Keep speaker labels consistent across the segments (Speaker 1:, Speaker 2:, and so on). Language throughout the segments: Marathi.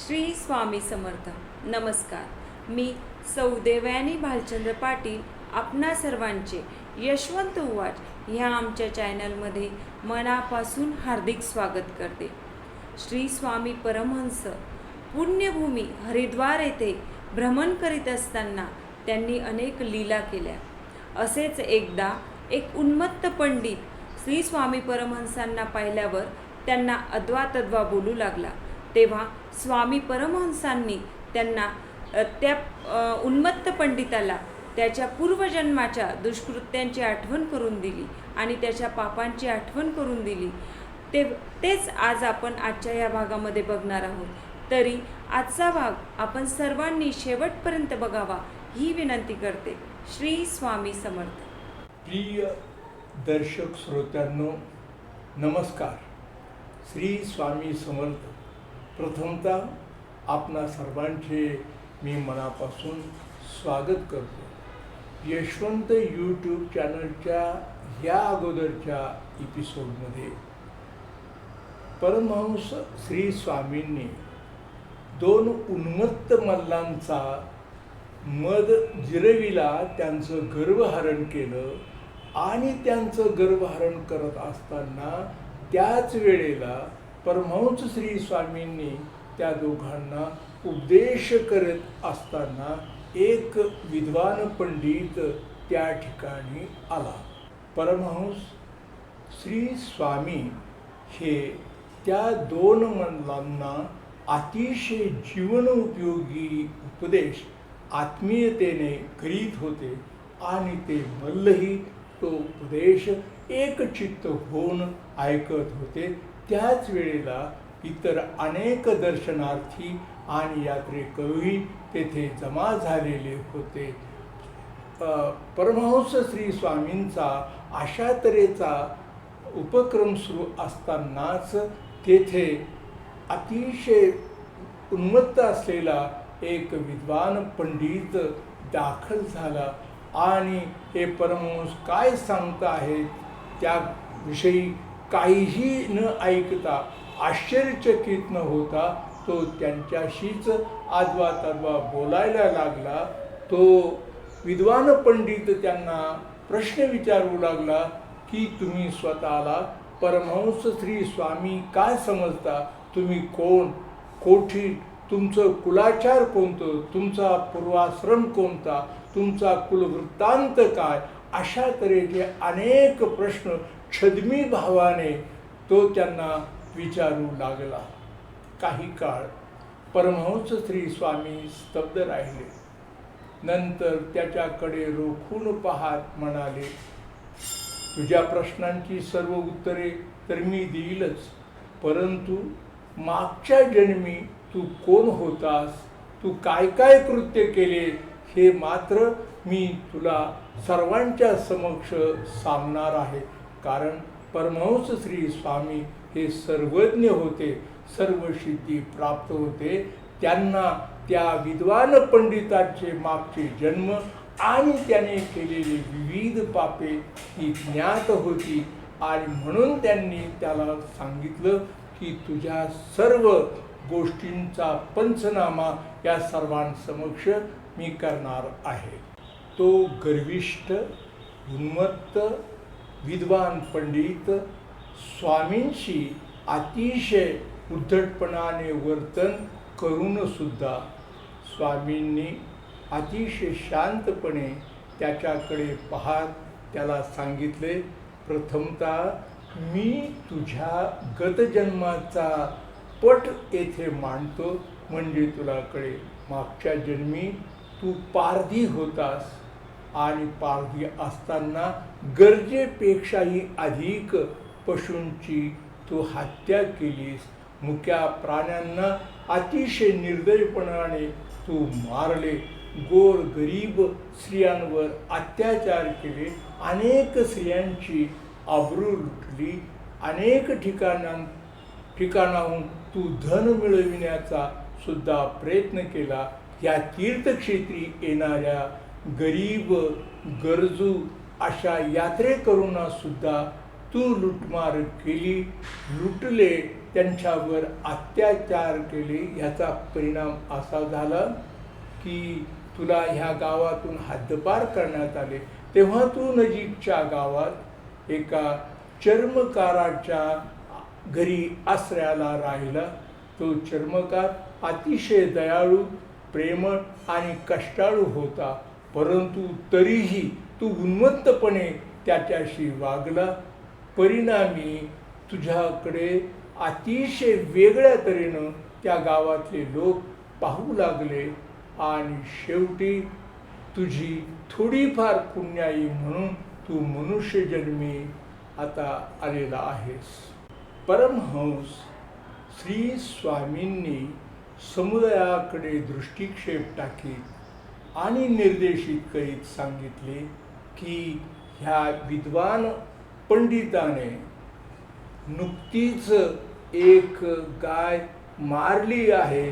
Speaker 1: श्री स्वामी समर्थ. नमस्कार. मी सौदेवयानी भालचंद्र पाटील आपणा सर्वांचे यशवंत उवाच ह्या आमच्या चॅनलमध्ये मनापासून हार्दिक स्वागत करते. श्री स्वामी परमहंस पुण्यभूमी हरिद्वार येथे भ्रमण करीत असताना त्यांनी अनेक लीला केल्या. असेच एकदा एक उन्मत्त पंडित श्री स्वामी परमहंसांना पाहिल्यावर त्यांना अद्वा तद्वा बोलू लागला. तेव्हा स्वामी परमहंसांनी त्यांना त्या उन्मत्त पंडिताला त्याच्या पूर्वजन्माच्या दुष्कृत्यांची आठवण करून दिली आणि त्याच्या पापांची आठवण करून दिली. ते तेच आज आपण आजच्या या भागामध्ये बघणार आहोत. तरी आजचा भाग आपण सर्वांनी शेवटपर्यंत बघावा ही विनंती करते. श्री स्वामी समर्थ.
Speaker 2: प्रिय दर्शक श्रोत्यांनो नमस्कार. श्री स्वामी समर्थ. प्रथमतः आपणा सर्वांचे मी मनापासून स्वागत करतो. यशवंत यूट्यूब चॅनलच्या या अगोदरच्या एपिसोडमध्ये परमहंस श्री स्वामींनी दोन उन्मत्त मल्लांचा मद जिरविला त्यांचं गर्वहरण केलं आणि त्यांचं गर्वहरण करत असताना त्याच वेळेला परमहंस श्री स्वामींनी त्या दोघांना उपदेश करत असताना एक विद्वान पंडित त्या ठिकाणी आला. परमहंस श्री स्वामी हे त्या दोन मंडलांना अतिशय जीवन उपयोगी उपदेश आत्मीयतेने करीत होते आणि ते मल्लही तो उपदेश एकचित्त होऊन ऐकत होते. त्याच वेळेला इतर अनेक दर्शनार्थी आणि यात्रेकरूही तेथे जमा झालेले होते. परमहंस श्री स्वामींचा अशा तऱ्हेचा उपक्रम सुरू असतानाच तेथे अतिशय उन्मत्त असलेला एक विद्वान पंडित दाखल झाला. आणि हे परमहंस काय सांगत आहेत त्याविषयी काहीही न ऐकता आश्चर्यचकित न होता तो त्यांच्याशीच आदवा तद्वा बोलायला लागला. तो विद्वान पंडित त्यांना प्रश्न विचारू लागला की तुम्ही स्वतःला परमहंस श्री स्वामी काय समजता? तुम्ही कोण? कोठी? तुमचं कुलाचार कोणतं? तुमचा पूर्वाश्रम कोणता? तुमचा कुलवृत्तांत काय? अशा तऱ्हेचे अनेक प्रश्न छदमी भावाने तो त्यांना विचारू लागला. काही काळ परमहंस श्री स्वामी स्तब्ध राहिले. नंतर त्याच्याकडे रोखून पाहत म्हणाले तुझ्या प्रश्नांची सर्व उत्तरे तर मी देईलच परंतु मागच्या जन्मी तू कोण होतास? तू काय काय कृत्य केले? हे मात्र मी तुला सर्वांच्या समक्ष सांगणार आहे. कारण परमहंस श्री स्वामी हे सर्वज्ञ होते सर्व सिद्धी प्राप्त होते. त्यांना त्या विद्वान पंडितांचे मागचे जन्म आणि त्याने केलेली विविध पापे ही ज्ञात होती. आणि म्हणून त्यांनी त्याला सांगितलं की तुझ्या सर्व गोष्टींचा पंचनामा या सर्वांसमक्ष मी करणार आहे. तो गर्विष्ठ उन्मत्त विद्वान पंडित स्वामींशी अतिशय उद्धटपणाने वर्तन करूनसुद्धा स्वामींनी अतिशय शांतपणे त्याच्याकडे पाहत त्याला सांगितले प्रथमतः मी तुझ्या गतजन्माचा पट येथे मांडतो म्हणजे तुलाकडे मागच्या जन्मी तू पारधी होतास. आणि पालखी असताना गरजेपेक्षाही अधिक पशूंची तू हत्या केलीस. मुक्या प्राण्यांना अतिशय निर्दयपणाने तू मारले. गोर गरीब स्त्रियांवर अत्याचार केले. अनेक स्त्रियांची आबरू लुटली. अनेक ठिकाणां ठिकाणाहून तू धन मिळविण्याचा सुद्धा प्रयत्न केला. या तीर्थक्षेत्री येणाऱ्या गरीब गरजू अशा यात्रेकरूंना सुद्धा तू लुटमार केली लुटले त्यांच्यावर अत्याचार केले याचा परिणाम असा झाला की तुला ह्या गावातून हद्दपार करण्यात आले. तेव्हा तू नजीकच्या गावात एका चर्मकाराच्या घरी आश्रयाला राहिला. तो चर्मकार अतिशय दयाळू प्रेमळ आणि कष्टाळू होता. परंतु तरीही तू उन्मत्तपणे त्याच्याशी वागला. परिणामी तुझ्याकडे अतिशय वेगळ्या तऱ्हेनं त्या गावातले लोक पाहू लागले आणि शेवटी तुझी थोडीफार पुण्याई म्हणून तू मनुष्यजन्मी आता आलेला आहेस. परमहंस श्री स्वामींनी समुदायाकडे दृष्टिक्षेप टाकीत आणि निर्देशित करीत सांगितले की ह्या विद्वान पंडिताने नुकतीच एक गाय मारली आहे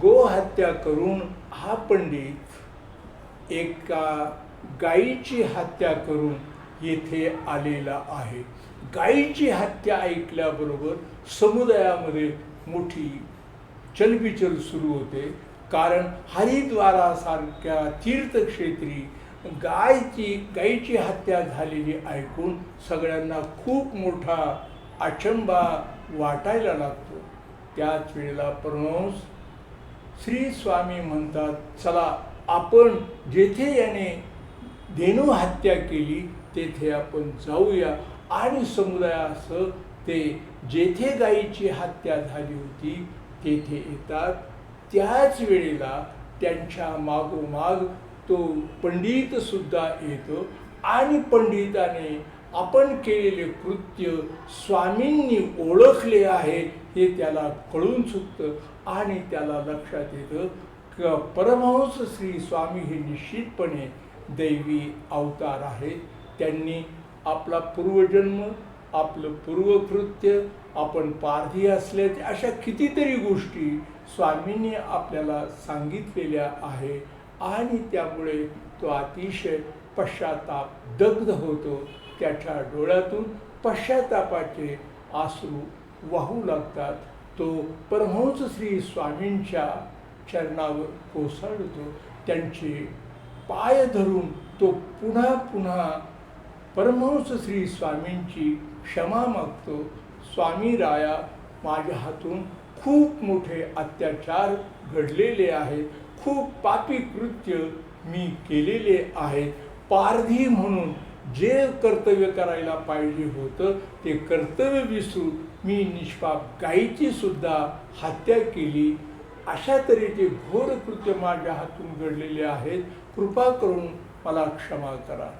Speaker 2: गोहत्या करून हा पंडित एका गायीची हत्या करून येथे आलेला आहे. गायीची हत्या ऐकल्याबरोबर समुदायामध्ये मोठी चलबिचल सुरू होते. कारण हरिद्वारासारख्या तीर्थक्षेत्री गायची गायीची हत्या झालेली ऐकून सगळ्यांना खूप मोठा अचंबा वाटायला लागतो. त्याच वेळेला परमहंस श्री स्वामी म्हणतात चला आपण जेथे याने धेनू हत्या केली तेथे आपण जाऊया आणि समुदायासह ते जेथे गायीची हत्या झाली होती तेथे येतात त्याच वेळेला त्यांच्या मागोमाग तो पंडित सुद्धा येतो आणि पंडिताने आपण केलेले कृत्य स्वामींनी ओळखले आहे हे त्याला कळून चुकतं आणि त्याला लक्षात येतं क परमहंस श्री स्वामी हे निश्चितपणे दैवी अवतार आहेत त्यांनी आपला पूर्वजन्म आपलं पूर्वकृत्य आपण पारधी असल्याचे अशा कितीतरी गोष्टी स्वामींनी आपल्याला सांगितलेल्या आहे आणि त्यामुळे तो अतिशय पश्चाताप दग्ध होतो. त्याच्या डोळ्यातून पश्चातापाचे आसरू वाहू लागतात. तो परमहंस श्री स्वामींच्या चरणावर कोसळतो. त्यांचे पाय धरून तो पुन्हा पुन्हा परमहंस श्री स्वामींची क्षमा मागतो. स्वामी राया माझ्या हातून खूप मोठे अत्याचार घडलेले आहेत. खूप पापी कृत्य मी केलेले आहेत. पारधी म्हणून जे कर्तव्य करायला पाहिजे होतं ते कर्तव्य विसरून मी निष्पाप गायीची सुद्धा हत्या केली. अशा तऱ्हेचे घोर कृत्य माझ्या हातून घडलेले आहेत. कृपा करून मला क्षमा करा.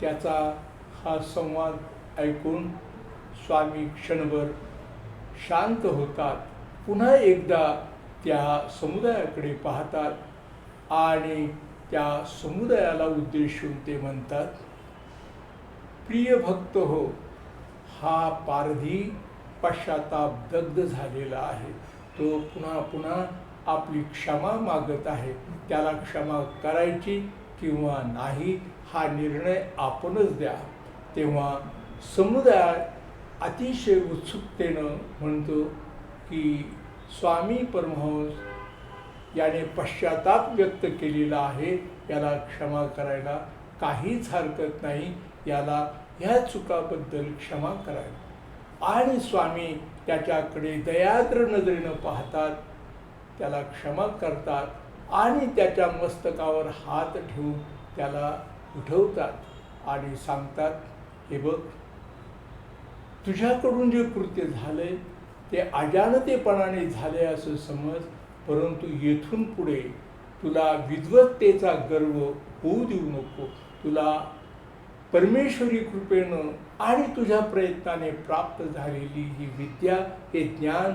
Speaker 2: त्याचा हा संवाद ऐकून स्वामी क्षणभर शांत होतात. पुन्हा एकदा त्या समुदायाकडे पाहतात आणि त्या समुदायाला उद्देशून ते म्हणतात प्रिय भक्त हो हा पारधी पश्चाताप दग्ध झालेला आहे. तो पुन्हा पुन्हा आपली क्षमा मागत आहे. त्याला क्षमा करायची किंवा नाही हा निर्णय आपणच द्या. तेव्हा समुदाय अतिशय उत्सुकतेनं म्हणतो की स्वामी परमहंस याने पश्चाताप व्यक्त केलेला आहे याला क्षमा करायला काहीच हरकत नाही याला ह्या चुकाबद्दल क्षमा करायला आणि स्वामी त्याच्याकडे दयाद्र नजरेनं पाहतात त्याला क्षमा करतात आणि त्याच्या मस्तकावर हात ठेवून त्याला उठवतात आणि सांगतात हे बघ तुझ्याकडून जे कृत्य झालंय ते अजानतेपणाने झाले असं समज परंतु येथून पुढे तुला विद्वत्तेचा गर्व होऊ देऊ नको. तुला परमेश्वरी कृपेनं आणि तुझ्या प्रयत्नाने प्राप्त झालेली ही विद्या हे ज्ञान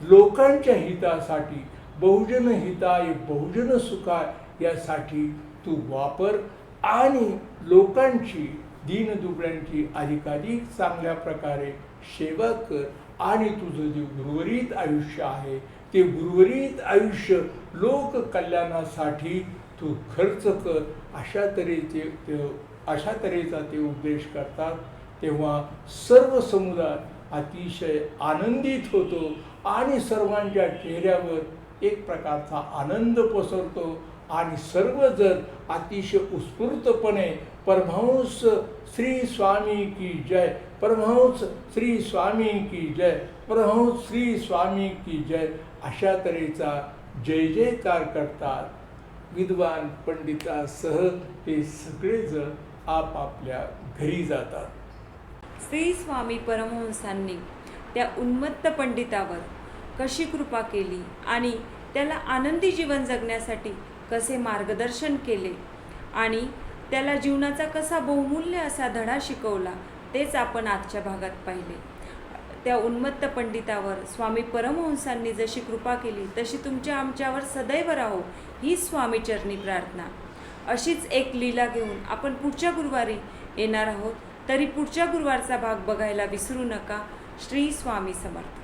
Speaker 2: लोकांच्या हितासाठी बहुजन हिताय बहुजन सुखाय यासाठी तू वापर आणि लोकांची दीनदुबळ्यांची अधिकाधिक चांगल्या प्रकारे सेवा कर आणि तुझं जे उर्वरित आयुष्य आहे ते उर्वरित आयुष्य लोककल्याणासाठी तू खर्च कर. अशा तऱ्हेचे ते अशा तऱ्हेचा ते उपदेश करतात. तेव्हा सर्व समुदाय अतिशय आनंदित होतो आणि सर्वांच्या चेहऱ्यावर एक प्रकारचा आनंद पसरतो आणि सर्वजण अतिशय उत्स्फूर्तपणे परमहंस श्री स्वामी की जय। परमहंस श्री स्वामी की जय। परमहंस श्री स्वामी की जय। अशा तऱ्हेचा जय जयकार करतात विद्वान पंडितासह हे सगळेजण आपापल्या घरी जातात.
Speaker 1: श्री स्वामी परमहंसांनी त्या उन्मत्त पंडितावर कशी कृपा केली आणि त्याला आनंदी जीवन जगण्यासाठी कसे मार्गदर्शन केले आणि त्याला जीवनाचा कसा बहुमूल्य असा धडा शिकवला तेच आपण आजच्या भागात पाहिले. त्या उन्मत्त पंडितावर स्वामी परमहंसांनी जशी कृपा केली तशी तुमच्या आमच्यावर सदैव राहो ही स्वामीचरणी प्रार्थना. अशीच एक लीला घेऊन आपण पुढच्या गुरुवारी येणार आहोत. तरी पुढच्या गुरुवारचा भाग बघायला विसरू नका. श्री स्वामी समर्थ.